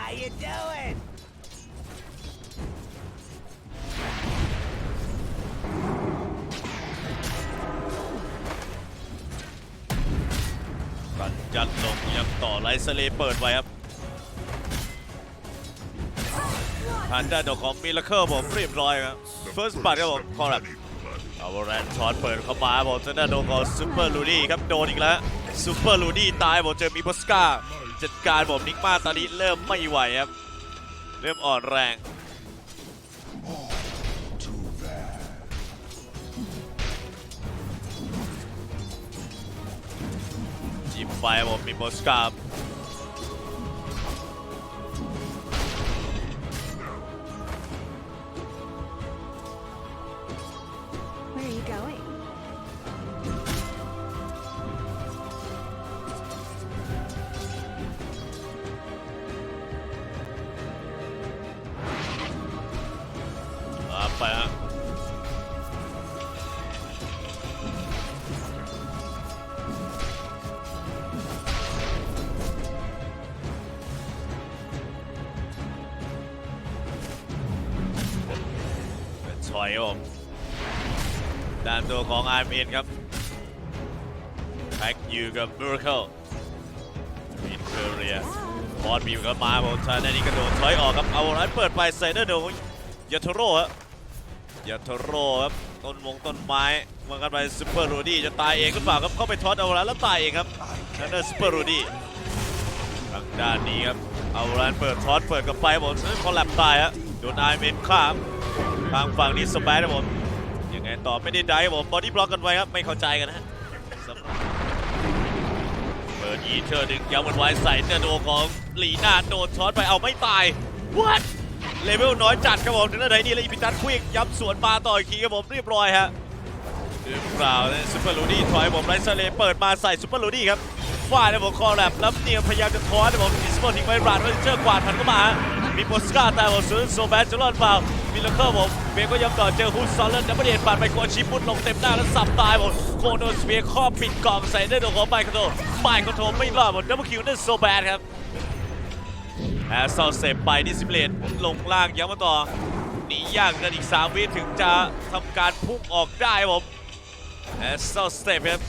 How you doing? กันยัดลงยังต่อไลท์สเลย์เปิดไว้ครับทางด้านของมิลเลอร์ผมเรียบร้อยครับ first b ั t ครับผมคอร์รัปเอาแรนช็อตเปิดเข้ามาผมทางด้านของซูเปอร์ลูดี้ครับโดนอีกแล้วซูเปอร์ลูดี้ตายผมเจอมีบอสกา จัดการผมนิกมาตอนนี้เริ่มไม่ไหวครับ เริ่มอ่อนแรงจิ้มไปครับผมมีบอสกับ ไปฮะเป็นชอยผมด้านตัวของอาร์เมนครับแพ็กอยู่กับมิราเคิลอินเทอร์เรียบอลบีบเข้ามาผมชาในนี้กระโดดถอยออกครับเอาร้านเปิดไปใส่เดอร์โดยาโทโร่ฮะ ยาโทโร่ครับต้นมงต้นไม้มันกันไปซูเปอร์รูดี้จะตายเองหรือเปล่าครับเข้าไปทอตเอาร้านแล้วตายเองครับนั่นเดอร์ซูเปอร์รูดี้ทางด้านนี้ครับเอาร้านเปิดทอตเปิดกับไฟผมคอลแลบตายฮะโดนไอเมนข้ามทางฝั่งนี้สเปซครับผมยังไงต่อไม่ได้ได้ผมบอดี้บล็อกกันไว้ครับไม่เข้าใจกันนะฮะเปิดอีเทอร์ดึงยาวมันไว้ใส่เนโดของลีน่าโดนช็อตไปเอาไม่ตาย what เลเวลน้อยจัดครับผมถึงไหนนี่แล้วอีพิตันควิกย้ำสวนมาต่ออีกทีครับผมเรียบร้อยฮะเรียบร้อยซูเปอร์ลูดี้ถอยผมไรเซเลเปิดมาใส่ซูเปอร์ลูดี้ครับฟาดนะผมคอแลบแล้วเนียมพยายามจะทอนนะผมอิสโมทิ้งไว้บราดเรนเจอร์กวาดทันเข้ามามีโปสกาแต่ผมซื้อโซแบนจะรอดเปล่ามิลเลอร์ผมเบก็ย้ำต่อเจอฮุสซอลเลนดับเบิลเดนปาดไปโกชิมุดลงเต็มหน้าแล้วสับตายหมโคโนสเปียร์ครอบปิดกล่องใส่ได้โดนของไมค์คอนโทรไมค์คอนโทรไม่รอดหมดดับเบิลคิวนั่นโซแบนครับ แอสซอลเซฟไปดิสิเบเลตลงล่างย้ำมาต่อหนียากกันอีก 3 วิถึงจะทำการพุ่งออกได้ผมแอสซอลเซฟครับ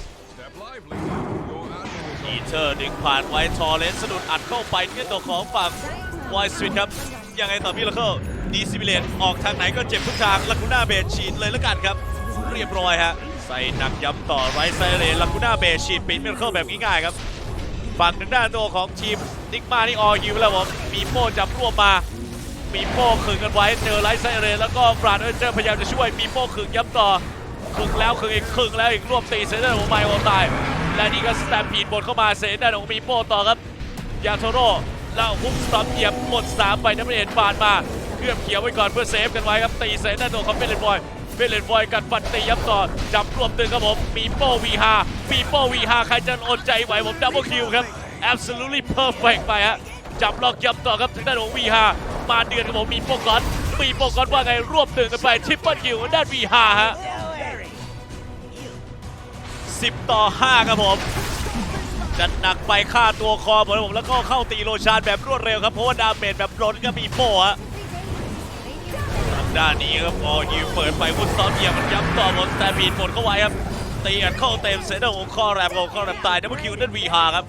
อีเทอร์ดึงผ่านไว้ทอเลนสะดุดอัดเข้าไปที่ตัวของฝั่งไวสวิตครับ ยังไงต่อพี่ละเคิลดีซิเบเลตออกทางไหนก็เจ็บทุกทางลากูน่าเบดฉีดเลยแล้วกันครับ เรียบร้อยฮะใส่หนักย้ำต่อไรไซเลนลากูน่าเบดฉีดปิดมิลเคิลแบบง่ายๆครับ ฝั่งทางด้านตัวของทีมนิกมานี่ออฮิวแล้วผมมีโป้จับรวบมามีโป้ขึงกันไว้เจอไลท์ไซเรนแล้วก็บราดเอเจอร์พยายามจะช่วยมีโป้ขึงย้ำต่อขึงแล้วขึงอีกขึงแล้วอีกรวบตีเซนเตอร์ของไมโอตายและนี่ก็สแตมปีดบนเข้ามาเซนเตอร์ของมีโป้ต่อครับยาโทโร่แล้วฮุกสตอปเหยียบหมด3ไปนักเรียนบาดมาเคลือบเขียวไว้ก่อนเพื่อเซฟกันไว้ครับตีเซนเตอร์ตัวของเบลเลนบอย เบลเลนบอยกัดฟันตีย้ำต่อจับรวบตึงครับผมมีโป้วีฮามีโป้วีฮาใครจะอดใจไหวผมดับเบิลคิวครับ absolutely perfect ไปฮะจับล็อกย้ำต่อครับถึงด้านของวีฮามาเดือนครับผมมีโปกอนมีโปกอนว่าไงรวบตึงกันไปทิปเปิลคิวด้านวีฮาฮะ10 ต่อ 5 ครับผมจะหนักไปฆ่าตัวคอผมผมแล้วก็เข้าตีโรชานแบบรวดเร็วครับเพราะว่าดาเมจแบบล้นก็มีโป้ฮะ ด้านนี้ครับพอยิวเปิดไปวุ้นซ้อมเหยียบมันย้ำต่อหมดแต่บีดหมดเข้าไว้ครับตีอัดเข้าเต็มเซนเตอร์ของคอแรมของคอแรมตายดับเบิลคิวนั่นวีฮาครับ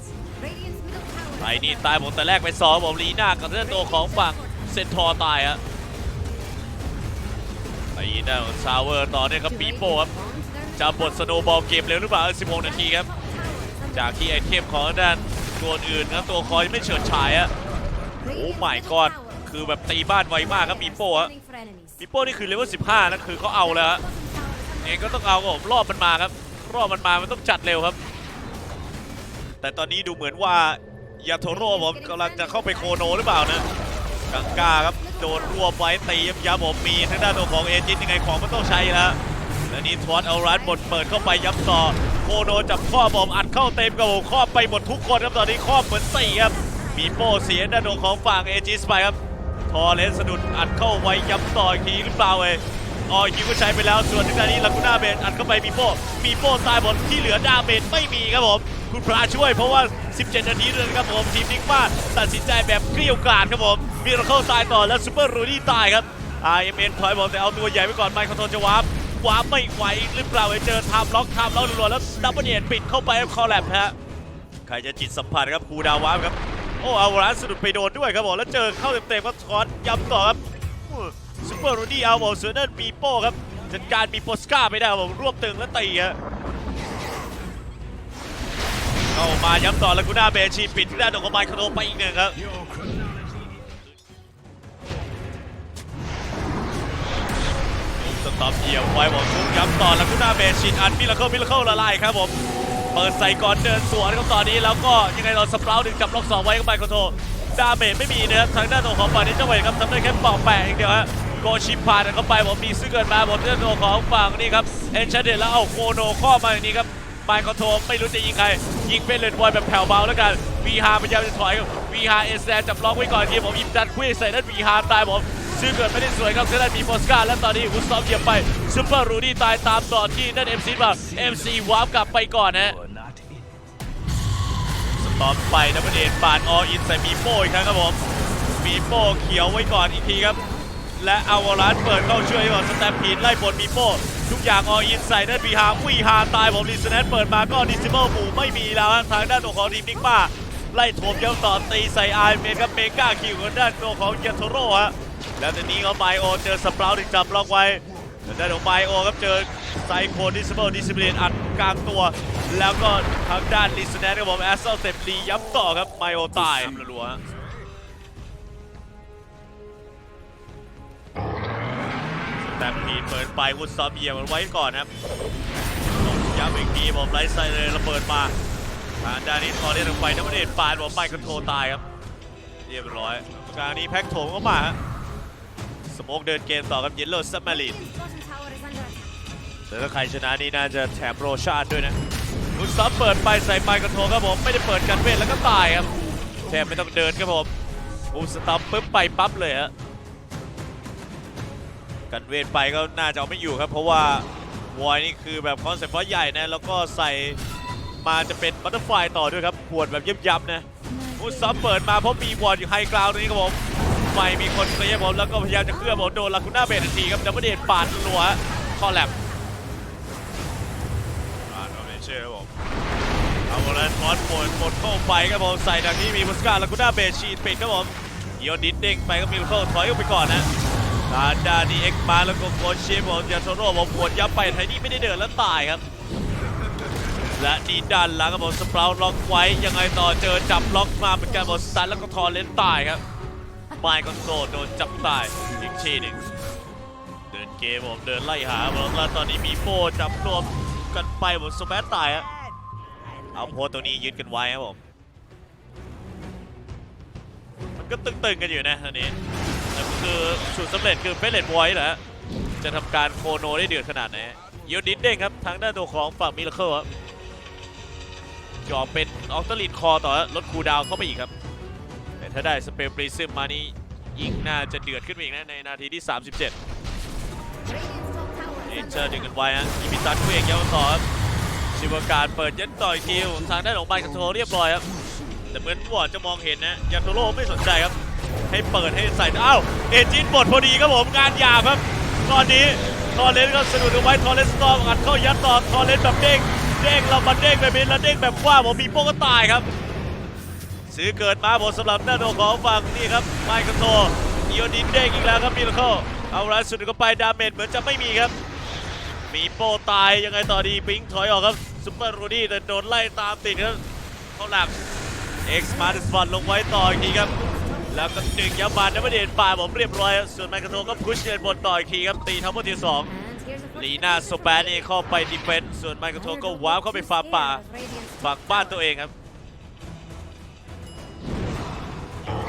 ไอ้นี่ตายผมดแต่แรกไปสองผมลีน่ากับเรื่องตัวของฝั่งเซนทอร์ตายฮะไอ้ด้านของซาวเวอร์ต่อเนี่ยครับปีโป้ครับจะบทสโนว์บอลเกมเร็วหรือเปล่า 16 นาทีครับ จากที่ไอเทมของด้านตัวอื่นครับตัวคอยไม่เฉิดฉายอะโอ้ไม่ก่อน คือแบบตีบ้านไวมากครับมีโป้ฮะ Scanning for enemies. มีโป้นี่คือเลเวล15นะคือเขาเอาแล้วฮะ Bottom tower is เองก็ต้องเอาครับผมรอบมันมาครับ รอบมันมามันต้องจัดเร็วครับ แต่ตอนนี้ดูเหมือนว่ายาโทโร่ผมกำลังจะเข้าไปโคโนหรือเปล่านะกังกาครับโดนรวบไว้ตีย้ำๆผมมีทางด้านตัวของเอจินยังไงของมันต้องใช้แล้วและนี่ทวตเอาร้านบดเปิดเข้าไปย้ำต่อโคโนจับข้อบอมอัดเข้าเต็มกับผมครอบไปหมดทุกคนครับตอนนี้ครอบเหมือนสี่ครับมีโป้เสียด้านของฝั่งเอจิสไปครับ ทอเลนสะดุดอัดเข้าไว้ย้ำต่ออีกทีหรือเปล่าเอ้ยออยิวก็ใช้ไปแล้วส่วนทางด้านนี้ลากูน่าเบนอัดเข้าไปมีโป้มีโป้ตายหมดที่เหลือดาเมจไม่มีครับผม คุณพระช่วยเพราะว่า 17 นาทีเลยนะครับผม ทีมนิกมาตัดสินใจแบบเกลี้ยวกล่อมครับผมมีเราเข้าตายต่อแล้วซูเปอร์รูดี้ตายครับ IMN ถอยบอกแต่เอาตัวใหญ่ไว้ก่อนไมค์คอนโทรจะวาร์ปวาร์ปไม่ไหวหรือเปล่าเจอไทม์ล็อกไทม์ล็อกรัวแล้วดับเบิลเอ็ปิดเข้าไปคอลแลบฮะใครจะจิตสัมผัสครับคูดาวาร์ปครับ โอ้เอาร้านสะดุดไปโดนด้วยครับผมแล้วเจอเข้าเต็มๆก็ช็อตย้ำต่อครับซูเปอร์โรดี้เอาบอกเสือนั่นมีโป้ครับจัดการมีโปสกาไม่ได้ครับผมรวบตึงแล้วตีฮะเข้ามาย้ำต่อแล้วกูน่าเบชีปิดที่ด้านของไมค์คาโนไปอีกหนึ่งครับสต็อปเหยียบไว้บอกทุกย้ำต่อแล้วกูน่าเบชินอันมิลเคิลมิลเคิลละลายครับผม เปิดใส่ก่อนเดินสวนครับตอนนี้แล้วก็ยังไงเราสปราวดึงจับล็อกสองไว้เข้าไปคอนโทรดาเมจไม่มีนะครับทางด้านของฝั่งนี้เจ้าเวทครับทำได้แค่เป่าแปะองเดียวฮะโกชิปผ่านเข้าไปผมมีซื้อเกินมาผมเรื่องตัวของฝั่งนี่ครับเอนชาเดตแล้วเอาโคโนข้อมาอย่างนี้ครับไมค์คอนโทรไม่รู้จะยิงใคร ยิงเป็นเลนบอยแบบแผ่วเบาแล้วกันวีฮาพยายามจะถอยครับวีฮาเอสแซจับล็อกไว้ก่อนทีผมอิมดันคุยใส่ด้านวีฮาตายผมซื้อเกิดไม่ได้สวยครับทางด้นมีโปสกาและตอนนี้อุสตอมเหยียบไปซูเปอร์รูดี้ตายตามต่อที่ด้านเอ็มซีมาเอ็มซีวาร์ปกลับไปก่อนนะ ตอมไปนะประเด็นปาดออินใส่มีโป้อีกครั้งครับผมมีโป้เขียวไว้ก่อนอีกทีครับ และอาวาลานเปิดเข้าช่วยก่อนสแตมพีนไล่บนมีโป้ทุกอย่างออินใส่นั่นวีฮาวีฮาตายผมลิสแนทเปิดมาก็ดิซิเบิลหมู่ไม่มีแล้วทางด้านตัวของทีมนิกมาไล่โถมเย้าต่อตีใส่ไอเมนครับเมก้าคิวกันด้านตัวของเยนโทโร่ฮะแล้วทีนี้เขาไบโอเจอสปราวถึงจับล็อกไว้ทางด้านของไบโอครับเจอไซโคดิซิเบิลดิซิเบลอัด กลางตัว แล้วก็ทางด้านลิสแนทครับผมแอสเซลเต็มรีย้ำต่อครับไมโอตายรัวแต่พีเปิดไปวุฒซอมเยียมันไว้ก่อนครับย้ำอีกทีผมไลท์ไซเลยระเบิดมาทางด้านนี้พอเล่นลงไปน้ำมันเอ็ดปาดผมไปคอนโทรตายครับเรียบร้อยกลางนี้แพ็กโถงเข้ามาฮะสโมกเดินเกมต่อกับเยลโล่ซัมมารีน แต่ถ้าใครชนะนี่น่าจะแถมโรชาดด้วยนะวุฒซอมเปิดไปใส่ไปคอนโทรลครับผมไม่ได้เปิดกันเวทแล้วก็ตายครับแทบไม่ต้องเดินครับผมบูสต็อปปุ๊บไปปั๊บเลยฮะกันเวทไปก็น่าจะเอาไม่อยู่ครับ เพราะว่าวอยนี่คือแบบคอนเซ็ปต์ว่าใหญ่นะแล้วก็ใส่มาจะเป็นบัตเตอร์ไฟต่อด้วยครับปวดแบบยับยับๆนะอุซซัมเปิดมาเพราะมีวอร์ดอยู่ไฮกราวตรงนี้ครับผมไฟมีคนเคลียร์ผมแล้วก็พยายามจะเคลื่อนผมโดนลาคูน่าเบนทันทีครับดับเบิลเดนปาดรัวคอแลบ เอาไม่เอครับอาแล้วฟอนต์หมดหมดเข้าไปครับผมใส่ดังนี้มีมุสกาลาคูน่าเบชีปิดครับผมเยวดิดเด้งไปก็มีลูกเข้าถอยออกไปก่อนนะทางด้านีเอ็กมาแล้วก็โคชเชฟของยาโทโร่ผมปวดยับไปไทนี่ไม่ได้เดินแล้วตายครับ และนี่ด้านหลังครับผมสปราวล็อกไว้ยังไงต่อเจอจับล็อกมาเป็นการบอลสตันแล้วก็ทอเลนตายครับไมค์คอนโซลโดนจับตายอีกทีหนึ่งเดินเกมผมเดินไล่หาผมแล้วตอนนี้มีโฟจับรวม กันไปผมสแมัตายฮะเอาโพต์ตรงนี้ยึดกันไว้ครับผม มันก็ตึงๆกันอยู่นะตอนนี้นั่ก็คือสูตรสำเร็จคือเฟสเลตไวท์แหละจะทำการโคโนได้เดือดขนาดไหนยูนิดเด้งครับทางด้านตัวของฝั่งมิลเคิลครับจ่อเป็นออกตลินคอต่อลดคูดาวเข้าไปอีกครับ แต่ถ้าได้สเปรย์ปรีซึมมานี่ยิงน่าจะเดือดขึ้นอีกนะในนาทีที่ 37 อินเจอ under ดึงกันไว้ฮะอีมิตันเวงยาวต่อครับชิวการเปิดยัดต่อยคิวทางด้านของไบคันโทรเรียบร้อยครับแต่เหมือนวอร์ดจะมองเห็นนะยาโทโร่ไม่สนใจครับ ให้เปิดให้ใส่อ้าวเอจินบดพอดีครับผมงานหยาครับตอนนี้ทอร์เรนต์ก็สะดุดเอาไว้ทอร์เรนต์สตอมอัดเข้ายัดต่อทอร์เรนต์แบบเด้งเด้งเรามาเด้งแบบนี้แล้วเด้งแบบว่าผมมีโป้ก็ตายครับ ซื้อเกิดมาผมสำหรับหน้าโดของฝั่งนี่ครับไมค์คอนโทรอีโอดินเด้งอีกแล้วครับมิลเคิลเอาไรสุดก็ไปดาเมจเหมือนจะไม่มีครับ มีโป้ตายยังไงต่อดีปิงถอยออกครับซุปเปอร์รูดี้แต่โดนไล่ตามติดครับเขาหลักเอ็กซ์มาร์ติสปอตลงไว้ต่ออีกทีครับ แล้วก็ดึงยับบานนับเดนป่าผมเรียบร้อยส่วนไมค์คอนโทก็พุชเดินบนต่ออีกทีครับตีทั้งหมดที่สองลีน่าโซแปนนี่เข้าไปดีเฟนส์ส่วนไมค์คอนโทก็ว้าวเข้าไปฟาป่าฝั่งบ้านตัวเองครับ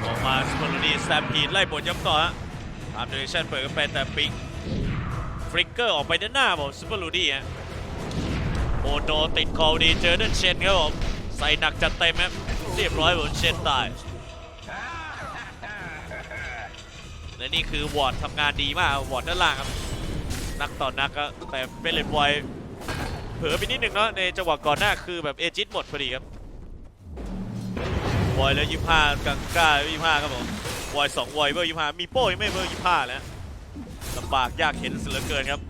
ออกมาสปอร์นี่แซมพีนไล่บนย้ำต่อฮะตามเดเรชั่นเปิดกันไปแต่ปิง ฟริกเกอร์ออกไปด้านหน้าผมซูเปอร์ลูดี้ฮะโอโนติดคอดีเจอเดนเชนครับผมใส่หนักจัดเต็มครับเรียบร้อยผมเชนตายและนี่คือวอร์ดทำงานดีมากวอร์ดด้านล่างครับนักต่อนักก็แต่เป็นเลนบอยเผลอไปนิดนึงเนาะในจังหวะก่อนหน้าคือแบบเอจิตหมดพอดีครับวอยแล้วยี่ห้ากังก้ายี่ห้าครับผมวอยสองวอยเบอร์ยี่ห้ามีโป้ยังไม่เบอร์ยี่ห้าแล้ว ลำบากยากเห็นเหลือเกินครับ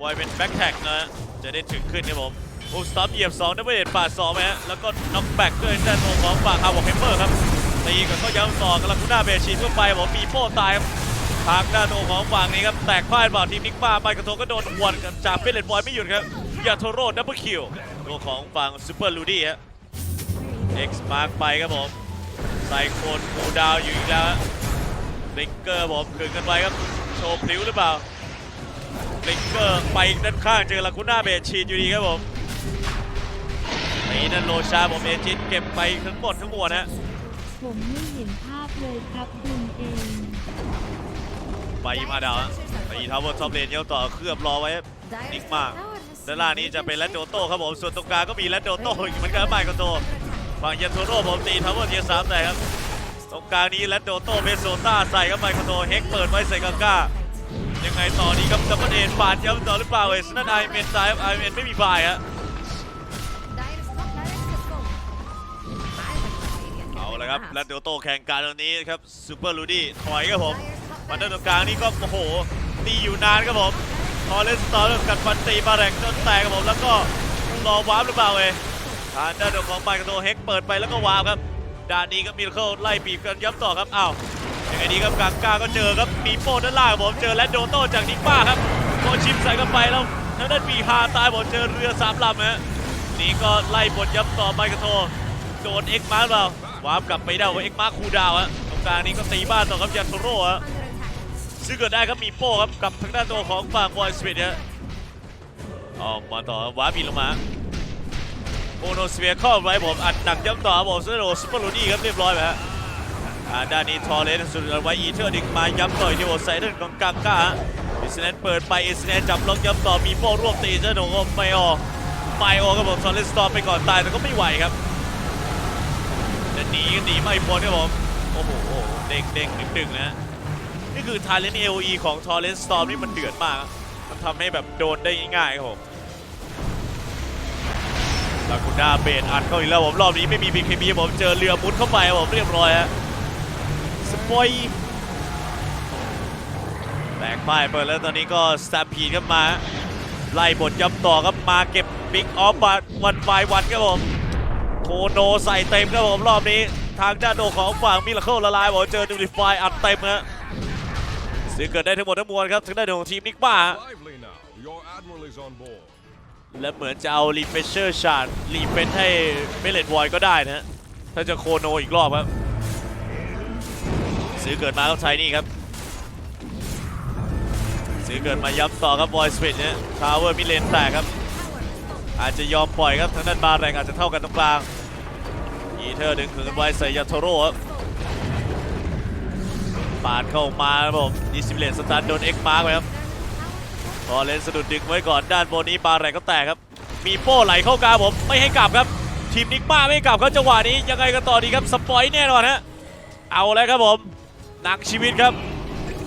วอยเป็นแบ็คแท็กนะจะได้ถึงขึ้นครับผมโอ้สต็อปเหยียบ2ดับเบิลเดปาด2ไหมฮะแล้วก็น็อกแบ็กด้วยด้านโของฝั่งฮาวอกเฮมเมอร์ครับตีกับก็ย้ำต่อกับลาคูน่าเบชีเข้าไปผมมีโป้ตายครับทางด้านโอของฝั่งนี้ครับแตกพ่ายเปล่าทีมนิกมาไปกระโทก็โดนหวนกับจากเฟลเลนบอยไม่หยุดครับยาโทโร่ดับเบิลคิวตัวของฝั่งซูเปอร์ลูดี้ฮะเอ็กซ์มาร์กไปครับผมไซโคนคูดาวอยู่อีกแล้ว บลิงเกอร์ผมขึงกันไว้ครับ โชว์พลิ้วหรือเปล่าบลิงเกอร์ไปด้านข้างเจอลาคูน่าเบชีนอยู่ดีครับผมนี่นั่นโลชาผมเอจิตเก็บไปทั้งหมดทั้งมวลฮะผมไม่เห็นภาพเลยครับคุณเองไปมาดาวฮะตีทาวเวอร์ท็อปเลนเยี่ยวต่อเคลือบรอไว้ Dire's Nick Ma. top tower has ด้านล่างนี้จะเป็นแรดโดโต้ครับผม ส่วนตรงกลางก็มีแรดโดโต้อีกเหมือนกันไมค์กโตฝั่งเยนโทโร่ผมตีทาวเวอร์เทียสามแต่ครับ ตรงกลางนี้แรดโดโตเบโซต้าใส่ครับไมค์กโตเฮกเปิดไว้ใส่กาก้ายังไงต่อดีครับดับเบิลเอ็นปาดย้ำต่อหรือเปล่าเอสนั่นไอเมนซ้ายไอเมนไม่มีบายฮะเอาละครับแรดโดโตแข่งการตรงนี้ครับซูเปอร์ลูดี้ถอยครับผมมันด้านตรงกลางนี่ก็โอ้โหตีอยู่นานครับผมทอเลสตอร์กัดฟันตีมาแรงจนแตกครับผมแล้วก็รอวาร์ปหรือเปล่าเอยทางด้านของไมค์กโตเฮกเปิดไปแล้วก็วาร์ปครับ ด้านนี้ก็มีเคิลไล่บีบกันย้ำต่อครับอ้าวอยังไงดีครับกางกลาก็เจอครับมีโป้ด้านล่างผมเจอแรดโดโต้จากนิกป้าครับโคชิมใส่เข้าไปแล้วทางด้านปีฮาตายผมเจอเรือสามลำฮะนี่ก็ไล่บทย้ำต่อไมค์กโตโดนเอ็กมาร์เปล่าวาร์ปกลับไปได้ว่าเอ็กมาร์คูดาวฮะตรงกลางนี้ก็ตีบ้านต่อครับยันโทโร่ฮะซึ่งเกิดได้ครับมีโป้ครับกับทางด้านตัวของฝั่งบอยสปีดเนี่ยออกมาต่อวาร์ปบินลงมา โอโนสเฟียร์เข้าไว้ผมอัดหนักย้ำต่อผมซูเปอร์โรซูเปอร์ลูนี่ครับเรียบร้อยไปฮะด้านนี้ทอร์เรนสุดไว้อีเทอร์ดึงมาย้ำต่อยที่โอไซเดนของกางก้าฮะอิสแนนเปิดไปอิสแนนจับล็อกย้ำต่อมีโป้รวบตีเจ้าหนุ่มไม่ออกไม่ออกครับผมทอร์เรนสตอร์ไปก่อนตายแต่ก็ไม่ไหวครับจะหนีก็หนีไม่พ้นครับผมโอ้โหเด้งเด้งดึงดึงนะนี่คือทาเลน AOE ของ Torrent Storm นี่มันเดือดมากมันทำให้แบบโดนได้ง่ายครับผม ลากูน่าเบนอัดเข้าอีกแล้วผมรอบนี้ไม่มี BKB ผมเจอเรือมุดเข้าไปผมเรียบร้อยฮะสปอยแตกป้ายเปิดแล้วตอนนี้ก็สตาร์พีดครับมา ไล่บทย้ำต่อครับมาเก็บบิ๊กออฟบัตวันไฟวันครับผมโคโนใส่เต็มครับผมรอบนี้ ทางด้านโดของฝั่งมิลเคิลละลายบอกเจอดูดิฟายอัดเต็มฮะซึ่งเกิดได้ทั้งหมดทั้งมวลครับทางด้านของทีมนิกบ้า และเหมือนจะเอารีเฟชเชอร์ชาร์ดรีเฟนให้เมเลดวอยก็ได้นะถ้าจะโคโนอีกรอบครับ ซื้อเกิดมาครับไทนี่ครับ ซื้อเกิดมาย้ำต่อครับบอยสปิดเนี่ยทาวเวอร์มิเลนแตกครับ อาจจะยอมปล่อยครับทางด้านบาแรงอาจจะเท่ากันตรงกลางอีเทอดึงคืนไว้ใส่ยาโทโร่ครับปาดเข้ามาครับผมดิสิเลนสตาร์โดนเอ็กมาร์กไปครับ พอเลนสะดุดดึงไว้ก่อนด้านบนนี้บาแรงก็แตกครับ มีโป้ไหลเข้ากลางผมไม่ให้กลับครับ ทีมนิกมาไม่กลับครับจังหวะนี้ยังไงกันต่อดีครับสปอยแน่นอนฮะเอาแล้วครับผมหนังชีวิตครับ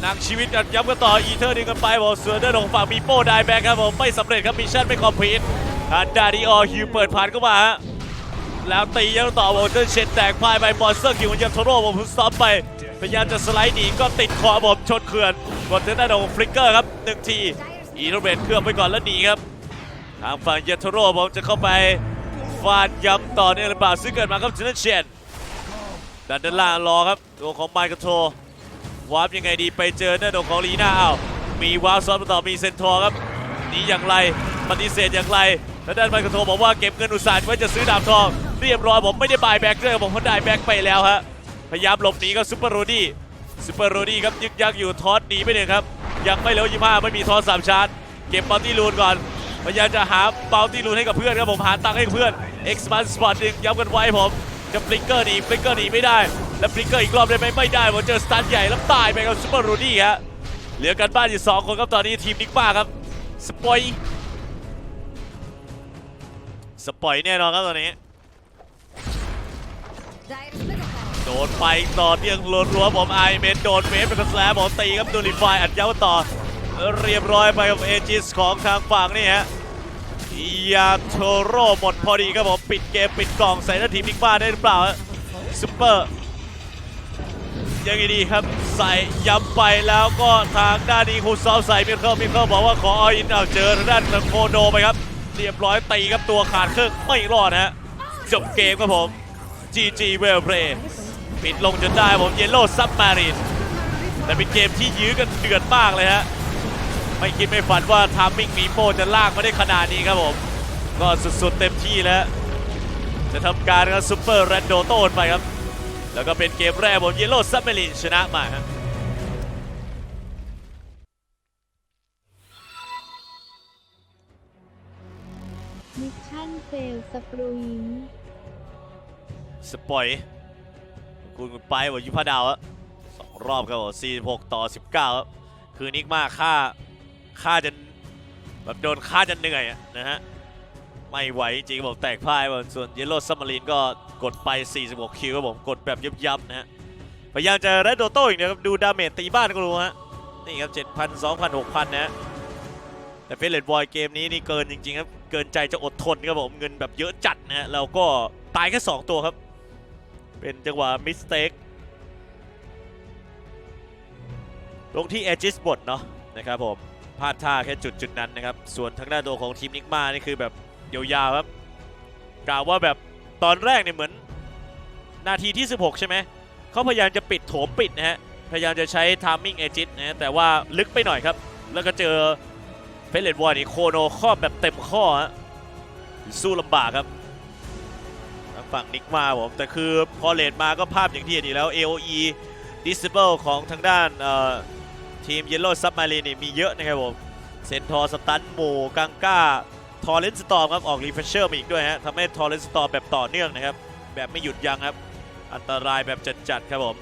หนังชีวิตกันย้ำกันต่ออีเทอร์ดึงกันไปบอกส่วนด้านของฝั่งมีโป้ได้แบ็ครับผมไม่สำเร็จครับมิชชั่นไม่คอมพลีททางดาดิออฮิวเปิดผ่านเข้ามาฮะแล้วตียังต่อโบเตอร์เชนแตกพ่ายไปมอนสเตอร์คิวของยัมโทโร่ผมสต็อปไปพยายามจะสไลด์หนีก็ติดคอผมชนเขื่อนกดทางด้านของฟลิกเกอร์ครับหนึ่งที อีโรเบตเคลื่อนไปก่อนแล้วหนีครับ ทางฝั่งยัมโทโร่ผมจะเข้าไปฟาดย้ำต่อเนี่ยหรือเปล่าซึ่งเกิดมาครับจูเนเชนด้านด้านล่างรอครับตัวของไมค์กโทวาร์ปยังไงดีไปเจอหน้าดงของลีน่าอ้าวมีวาร์ปซ้อนต่อมีเซนทอร์ครับหนีอย่างไรปฏิเสธอย่างไรแล้วด้านไมค์กโทบอกว่าเก็บเงินอุตสาห์ไว้จะซื้อดาบทองเรียบร้อยผมไม่ได้บายแบ็กเลยผมเขาได้แบ็กไปแล้วฮะพยายามหลบหนีกับซูเปอร์โรดี้ซูเปอร์โรดี้ครับยึกยักอยู่ทอสหนีไปหนึ่งครับ ยังไม่เร็วยี่ห้าไม่มีทอสสามชาร์จเก็บบัลตี้ลูนก่อนพยายามจะหาบัลตี้ลูนให้กับเพื่อนครับผมหาตังค์ให้เพื่อนเอ็กซ์มันสปอร์ตดึงย้ำกันไว้ผมจะฟลิกเกอร์หนีฟลิกเกอร์หนีไม่ได้ แล้วฟลิกเกอร์อีกรอบได้ไหมไม่ได้ผมเจอสตันใหญ่แล้วตายไปกับซูเปอร์โรดี้ฮะเหลือกันบ้านอยู่สองคนครับตอนนี้ทีมนิกบ้าครับสปอยสปอยแน่นอนครับตอนนี้ โดนไปต่อเนื่องรัวผมไอเมนโดนเวฟเป็นกระแสผมตีครับดูรีไฟอัดย้ำต่อ เรียบร้อยไปกับเอจิสของทางฝั่งนี่ฮะยาโทโร่หมดพอดีครับผมปิดเกมปิดกล่องใส่หน้าทีมนิกบ้าได้หรือเปล่าฮะซุปเปอร์ยังไงดีครับใส่ย้ำไปแล้วก็ทางด้านนี้คูซอลใส่มิเคิลมิเคิลบอกว่าขอเอาอินเอาเจอทางด้านโคโดไปครับ เรียบร้อยตีครับตัวขาดเครึ่องไม่รอดฮะจบเกมครับผม GG Well Play ปิดลงจนได้ผมเยลโล่ซับมารีนแต่เป็นเกมที่ยื้อกันเดือดมากเลยฮะไม่คิดไม่ฝันว่าทามมิ่งมีโปจะลากมาได้ขนาดนี้ครับผมก็สุดๆเต็มที่แล้ว จะทำการครับซุปเปอร์แรนโดโต้ไปครับ แล้วก็เป็นเกมแรกบนเยลโล่ซับเมลินชนะมาครับมิชชั่นเฟลสปรุยสปอย คุณไปบอกยุพดาวอะสองรอบครับผม46 ต่อ 19ครับคือนิกมากค่าค่าจะแบบโดนค่าจะเหนื่อยนะฮะ ไม่ไหวจริงผมแตกพ่ายผมส่วนเยลโล่ซัมมารีนก็กดไป 46 คิวครับผมกดแบบยับๆนะฮะ พยายามจะแรดโดโต้อีกนะครับดูดาเมจตีบ้านก็รู้ฮะ นี่ครับ 7,000 2,000 6,000 นะฮะแต่เฟรเลตบอยเกมนี้นี่เกินจริงๆครับ เกินใจจะอดทนครับผมเงินแบบเยอะจัดนะฮะแล้วก็ตายแค่ 2 ตัวครับ เป็นจังหวะมิสเทคลงที่เอจิสบดเนาะนะครับผมพลาดท่าแค่จุดจุดนั้นนะครับ ส่วนทางด้านตัวของทีมนิกมานี่คือแบบยาวๆครับกล่าวว่าแบบตอนแรกเนี่ยเหมือนนาทีที่ 16 ใช่ไหม เขาพยายามจะปิดโถมปิดนะฮะ พยายามจะใช้ทามมิ่งเอจิตนะแต่ว่าลึกไปหน่อยครับ แล้วก็เจอเฟลเลตวอร์นี่โคโนครอบแบบเต็มข้อสู้ลำบากครับ ฝั่งนิกมาผม แต่คือพอเลดมาก็ภาพอย่างที่เห็นอยู่แล้ว AOE Disable ของทางด้านทีม Yellow Submarine นี่มีเยอะนะครับผม เซนทอร์สตันโมกังก้า ทอร์เรนสตอร์มครับ ออกรีเฟชเชอร์มาอีกด้วยฮะทำให้ทอร์เรนสตอร์แบบต่อเนื่องนะครับ แบบไม่หยุดยั้งครับ อันตรายแบบจัดๆครับผม